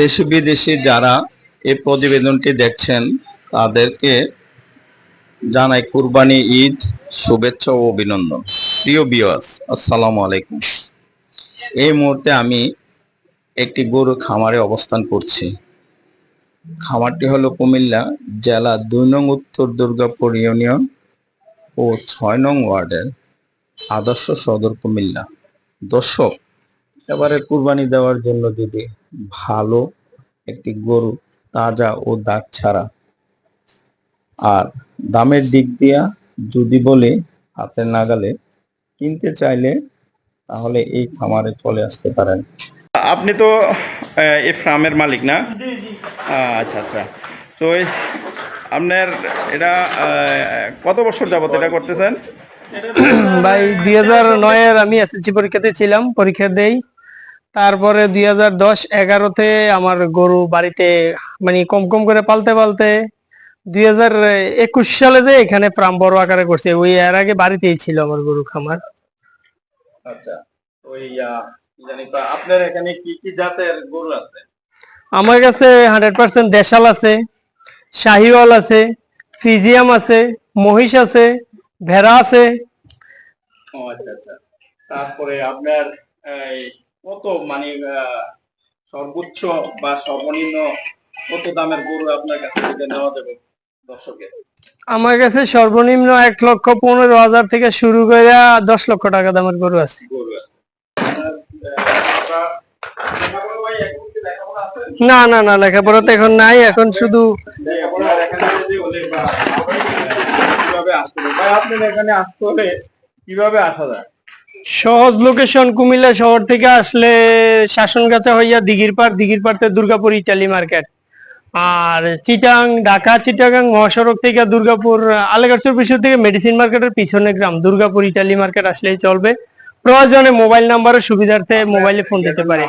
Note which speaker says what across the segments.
Speaker 1: দেশি বিদেশি যারা এই প্রতিবেদনটি দেখছেন, তাদেরকে জানাই কুরবানি ঈদ শুভেচ্ছা ও অভিনন্দন। প্রিয় বিয়াস আসসালামু আলাইকুম। এই মুহূর্তে আমি একটি গরু খামারে অবস্থান করছি। খামারটি হলো কুমিল্লা জেলা দুই নং উত্তর দুর্গাপুর ইউনিয়ন ও ছয় নং ওয়ার্ডের আদর্শ সদর কুমিল্লা। দর্শক, এবারে কুরবানি দেওয়ার জন্য যদি ভালো একটি গরু তাজা ও দাগ ছাড়া। আর দামের দিক দিয়া যদি বলে হাতের নাগালে কিনতে চাইলে তাহলে এই খামারে চলে আসতে পারেন।
Speaker 2: আপনি তো এই ফার্মের মালিক না? আচ্ছা আচ্ছা। তো এই- আপনার এটা আহ, কত বছর যাবত এটা করতেছেন?
Speaker 3: ভাই দুই হাজার নয়ের আমি এসএসসি পরীক্ষাতে ছিলাম পরীক্ষা দেই। তারপরে দুই হাজার দশ এগারোতে আমার গরু বাড়িতে মানে কম কম করে পালতে পালতে দুই হাজার একুশ সালে যে এখানে ফার্ম বড় আকারে করছে ওই এর আগে বাড়িতেই ছিল আমার গরু খামার।
Speaker 1: আচ্ছা ওই আপনার এখানে কি কি জাতের গরু আছে?
Speaker 3: আমার কাছে হান্ড্রেড পার্সেন্ট দেশাল আছে শাহিওয়াল আছে ফিজিয়াম আছে মহিষ আছে ভেড়া আছে।
Speaker 1: আচ্ছা আচ্ছা। তারপরে আপনার কত মানে সর্বোচ্চ বা সর্বনিম্ন কত দামের গরু আপনার কাছে নেওয়া যাবে দর্শকের
Speaker 3: আমার কাছে সর্বনিম্ন এক লক্ষ পনেরো হাজার থেকে শুরু করে দশ লক্ষ টাকা দামের গরু আছে? না না না লেখাপড়া তো এখন নাই এখন শুধু
Speaker 1: কীভাবে আসতে হবে? এখানে আসতে হলে কীভাবে আসা যায়?
Speaker 3: সহজ লোকেশন কুমিল্লা শহর থেকে আসলে শাসনগাছা হইয়া দিঘির পার দিঘির পাড়তে দুর্গাপুর ইটালি মার্কেট। আর চিটাং ঢাকা চিটাগাং মহাসড়ক থেকে দুর্গাপুর আলেগাছর বিষয় থেকে মেডিসিন মার্কেটের পিছনে গ্রাম দুর্গাপুর ইটালি মার্কেট আসলেই চলবে। প্রয়োজনে মোবাইল নাম্বারের সুবিধার্থে মোবাইলে ফোন দিতে পারে।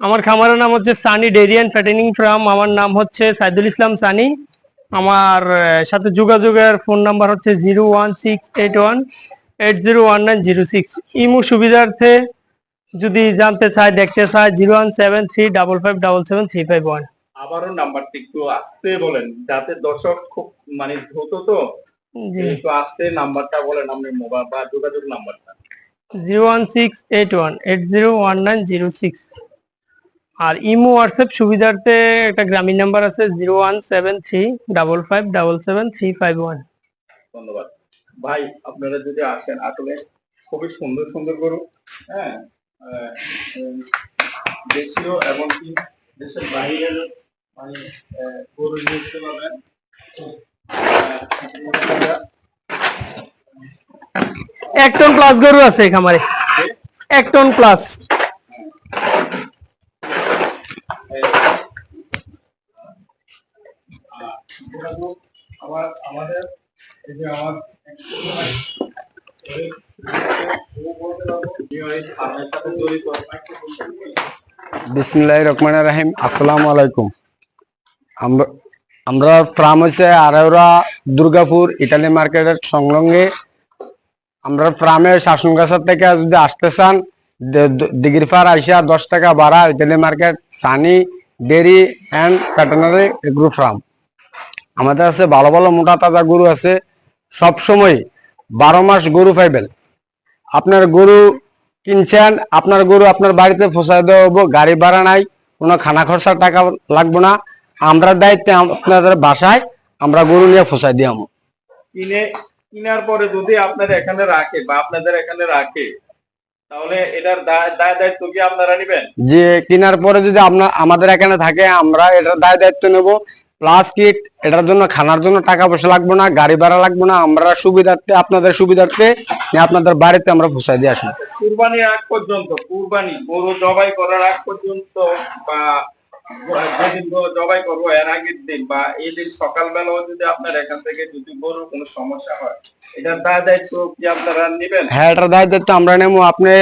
Speaker 3: আমার খামারের নাম হচ্ছে Sunny dairy and fattening farm. আমার নাম হচ্ছে সাইদুল ইসলাম সানি। আমার সাথে যোগাযোগের ফোন নাম্বার হচ্ছে zero one six eight one eight zero one nine zero six imo সুবিধার্থে যদি জানতে চায় দেখতে চায় zero one seven three double five double seven three five one
Speaker 1: আবারও নাম্বারটি একটু আসতে বলেন যাতে দর্শক খুব মানে দ্রুত তো একটু আসতে নাম্বারটা বলেন আপনি মোবাইল বা যোগাযোগ নাম্বারটা।
Speaker 3: Zero one six eight one eight zero one nine zero six আর ইমো হোয়াটসঅ্যাপ সুবিধার্থে একটা গ্রামীণ নাম্বার আছে zero one seven three double five double seven three five one
Speaker 1: ধন্যবাদ। ভাই আপনারা যদি আসেন আসলে খুবই সুন্দর সুন্দর গরু হ্যাঁ? দেশীয় এবং দেশের বাইরের মানে গরু নিয়ে যেতে পারবেন।
Speaker 3: এক টন প্লাস গরু আছে খামারে। এক টন প্লাস
Speaker 1: আমার আমাদের
Speaker 4: বিসমুল্লাহ রহমান রাহিম। আসসালামু আলাইকুম। আমরা ফার্ম হচ্ছে আড়াউরা দুর্গাপুর ইটালি মার্কেটের সংলগ্নে। আমরা ফার্মে শাসনগাছার থেকে যদি আসতে চান দিঘির পার আইসা দশ টাকা ভাড়া Italy market, Sunny dairy and veterinary agro farm আমাদের আছে ভালো ভালো মোটা তাজা গরু আছে। সব সময় বারো মাস গরু পাইবেন। আপনার গরু কিনছেন আপনার গরু আপনার বাড়িতে পৌঁছায় দেওয়া হব গাড়ি ভাড়া নাই কোনো খানা খরচার টাকা লাগবে না। আমরা দায়িত্বে আপনাদের বাসায় আমরা গরু নিয়ে পৌঁছায় দিয়ে আমো।
Speaker 1: কিনে কিনার পরে যদি আপনার এখানে রাখে বা আপনাদের এখানে রাখে তাহলে এটার দায় দায় দায়িত্ব কি আপনারা নেবেন?
Speaker 4: যে কেনার পরে যদি আপনার আমাদের এখানে থাকে আমরা এটার দায় দায়িত্ব নেব। প্লাস কিট এটার জন্য খানার জন্য টাকা পয়সা লাগবে না গাড়ি ভাড়া লাগবে না আমরা সুবিধার্থে আপনাদের সুবিধার্থে আপনাদের বাড়িতে আমরা পৌঁছায় দিয়ে আসি।
Speaker 1: কুরবানির আগ পর্যন্ত কুরবানি গরু জবাই করার আগ পর্যন্ত বা জবাই করব এর আগের দিন বা এই দিন সকালবেলাও যদি আপনার এখান থেকে যদি গরুর কোনো সমস্যা হয় এটার দায় দায়িত্ব কি আপনারা নেবেন?
Speaker 4: হ্যাঁ এটার দায় দায়িত্ব আমরা নেব। আপনি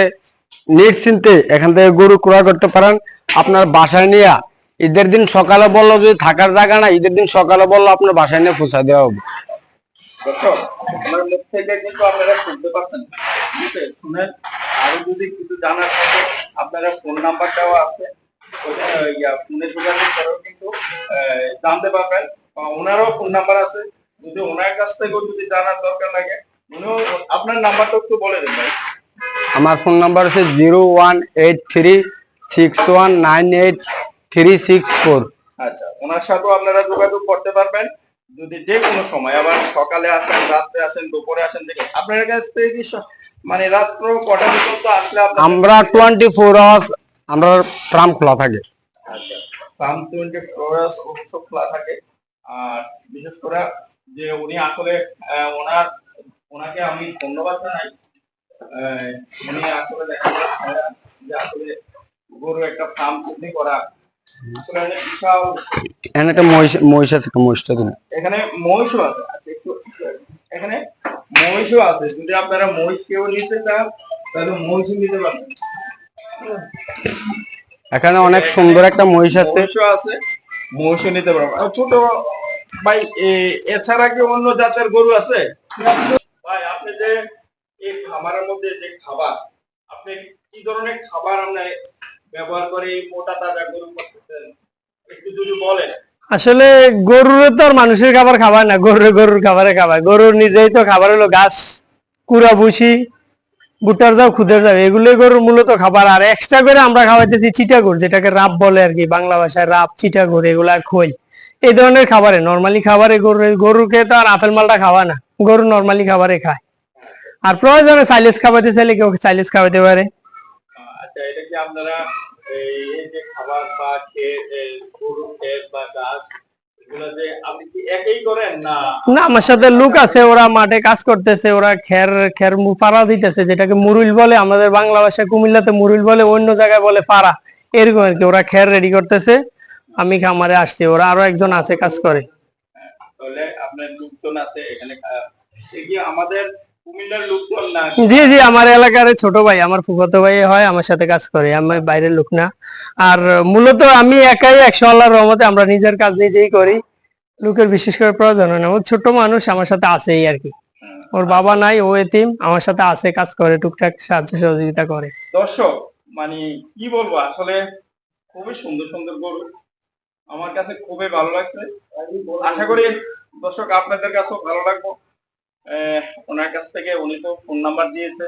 Speaker 4: নিশ্চিন্তে এখান থেকে গরু ক্রয় করতে পারেন। আপনার বাসায় নিয়ে ঈদের দিন সকালে বলল যদি থাকার জায়গা না ঈদের দিন সকালে বলল আপনার বাসায় নিয়ে পৌঁছায় দেওয়া হবে।
Speaker 1: আমার আরও যদি কিছু জানার থাকে আপনারা ফোন নাম্বারটাও আছে। ফোনে যোগাযোগ করেও কিন্তু জানতে পারবেন। ওনারও ফোন নাম্বার আছে। যদি ওনার কাছ থেকেও যদি জানার দরকার লাগে উনিও আপনার নাম্বারটা একটু বলে দেন ভাই।
Speaker 4: আমার ফোন নাম্বার হচ্ছে zero one eight three six one nine eight three six four
Speaker 1: আচ্ছা ওনার সাথেও আপনারা যোগাযোগ করতে পারবেন। যদি যে কোনো সময় আবার সকালে আসেন রাত্রে আসেন দুপুরে আসেন আপনার কাছ থেকে কি মানে রাত্র কটা পর্যন্ত আসলে
Speaker 4: আমরা টোয়েন্টি ফোর আওয়ার্স আমরা ফার্ম খোলা থাকে।
Speaker 1: আচ্ছা ফার্ম টোয়েন্টি ফোর অবশ্য খোলা থাকে। আর বিশেষ করে যে উনি আসলে ওনার ওনাকে আমি ধন্যবাদ জানাই। উনি আসলে দেখা যে আসলে গরু একটা ফার্ম তৈরি করা
Speaker 4: এখানে একটা মহিষ মহিষ আছে মহিষটা দিন
Speaker 1: এখানে মহিষও আছে আচ্ছা, এখানে মহিষও আছে যদি আপনারা মহিষ কেউ নিতে চান তাহলে মহিষও নিতে পারবেন।
Speaker 4: এখানে অনেক সুন্দর একটা মহিষ আছে।
Speaker 1: মহিষও আছে মহিষও নিতে পারবেন। আর ছোট ভাই এছাড়া কি অন্য জাতের গরু আছে? ভাই আপনি যে এই খামারের মধ্যে যে খাবার আপনি কি ধরনের খাবার আপনি ব্যবহার করে মোটা তাজা গরু একটু যদি বলেন।
Speaker 3: আসলে গরুর তো আর মানুষের খাবার খাওয়ায় না, গরুর গরুর খাবারে খাওয়ায় গরুর নিজেই তো খাবার হলো ঘাস কুড়া, ভুসি ভুট্টার দাও, খুদের দাও, এগুলোই গরুর মূলত খাবার। আর এক্সট্রা করে আমরা খাওয়াইতেছি চিটাগুড়, যেটাকে রাব বলে আর কি, বাংলা ভাষায় রাব, চিটাগুড়, এগুলা খই এই ধরনের খাবারে নর্মালি খাবারে গরু গরুকে তো আর আপেল মালটা খাওয়ায় না, গরু নর্মালি খাবারে খায়। আর প্রয়োজনে সাইলেস খাওয়াতে চাইলে কেউ সাইলেস খাওয়াতে পারে।
Speaker 1: আচ্ছা এটা কি আপনারা এই যে খাবার বা গরু খেত বা না?
Speaker 3: আমার সাথে লোক আছে ওরা মাঠে কাজ করতেছে ওরা খের খের পাড়া দিতেছে যেটাকে মুরুল বলে আমাদের বাংলা ভাষায় কুমিল্লাতে মুরুল বলে অন্য জায়গায় বলে পাড়া। এরকম আর কি ওরা খের রেডি করতেছে আমি খামারে আসছি ওরা আরও একজন আছে কাজ করে।
Speaker 1: তাহলে আপনার লোকজন আছে এখানে আহ, এ কি আমাদের
Speaker 3: জি জি আমার এলাকার ছোট ভাই আমার ফুফাতো ভাই হয় আমার সাথে কাজ করে আমি বাইরের লোক না। আর মূলত আমি একাই একশো আল্লাহর রহমতে আমরা নিজের কাজ নিজেই করি। লোকের বিশেষ করে প্রয়োজন হয় না। ও ছোট মানুষ আমার সাথে আছেই আর কি। ওর বাবা নাই ও এতিম আমার সাথে আছে কাজ করে টুকটাক সাহায্য সহযোগিতা করে।
Speaker 1: দর্শক মানে কি বলব আসলে খুবই সুন্দর সুন্দর গরু। আমার কাছে খুবই ভালো লাগছে। আশা করি দর্শক আপনাদের কাছেও ভালো লাগবো। ওনার কাছ থেকে উনি তো ফোন নাম্বার দিয়েছে।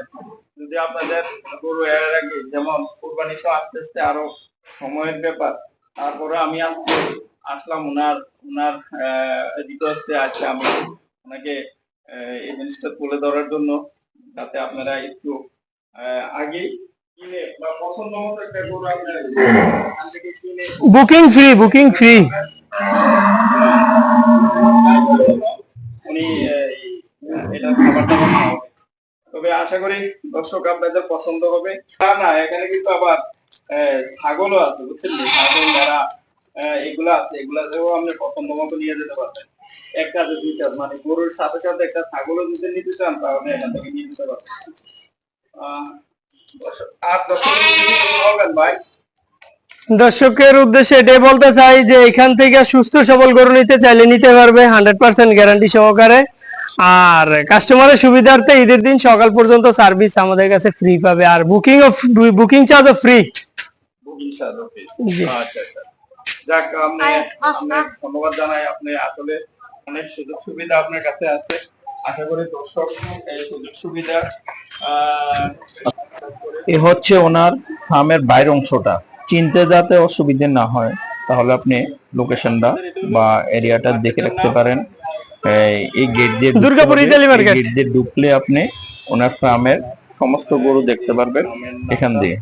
Speaker 1: যদি আপনাদের গরু এর আগে যেমন কোরবানি তো আস্তে আস্তে আরও সময়ের ব্যাপার তারপরে আমি আজকে আসলাম ওনার ওনার রিকোয়েস্টে আজকে আমি ওনাকে এই জিনিসটা তুলে ধরার জন্য যাতে আপনারা একটু আগেই কিনে বা পছন্দ মতো একটা গরু আপনারা কিনে
Speaker 3: বুকিং ফ্রি বুকিং ফ্রি
Speaker 1: উনি আহ, এই- এটা খাবার দাবার খাওয়াবে তবে আশা করি দর্শক আপনাদের পছন্দ হবে। তা না এখানে কিন্তু আবার ছাগলও আছে বুঝছেন ছাগল আহ, এগুলো আছে। এগুলাতেও আপনি পছন্দ মতো নিয়ে যেতে পারবেন। এক কাজে দুই কাজ। মানে গরুর সাথে সাথে একটা ছাগলও যদি নিতে চান তাহলে এখান থেকে নিয়ে যেতে পারবেন। আর দর্শক ভাই।
Speaker 3: দর্শকের উদ্দেশ্যে এটাই বলতে চাই যে এখান থেকে সুস্থ সবল গরু নিতে চাইলে নিতে পারবে হান্ড্রেড পার্সেন্ট গ্যারান্টি সহকারে। আর কাস্টমারের সুবিধার্থে ঈদের দিন সকাল পর্যন্ত সার্ভিস আমাদের কাছে ফ্রি পাবে। আর বুকিং বুকিং চার্জও ফ্রি
Speaker 1: বুকিং অফিস
Speaker 3: জি।
Speaker 1: আচ্ছা আচ্ছা। যাক আপনি ধন্যবাদ জানাই। আপনি আসলে অনেক সুযোগ সুবিধা আপনার কাছে আছে। আশা করি দর্শক এই সুযোগ সুবিধা
Speaker 2: এ হচ্ছে ওনার ফার্মের বাইরের অংশটা। চিনতে যাতে অসুবিধে না হয় তাহলে আপনি লোকেশনটা বা এরিয়াটা দেখে রাখতে পারেন। এই- গেট দিয়ে
Speaker 3: দুর্গাপুর। Italy market.
Speaker 2: গেট দিয়ে ঢুকলে আপনি ওনার ফার্মের সমস্ত গরু দেখতে পারবেন এখান
Speaker 1: দিয়ে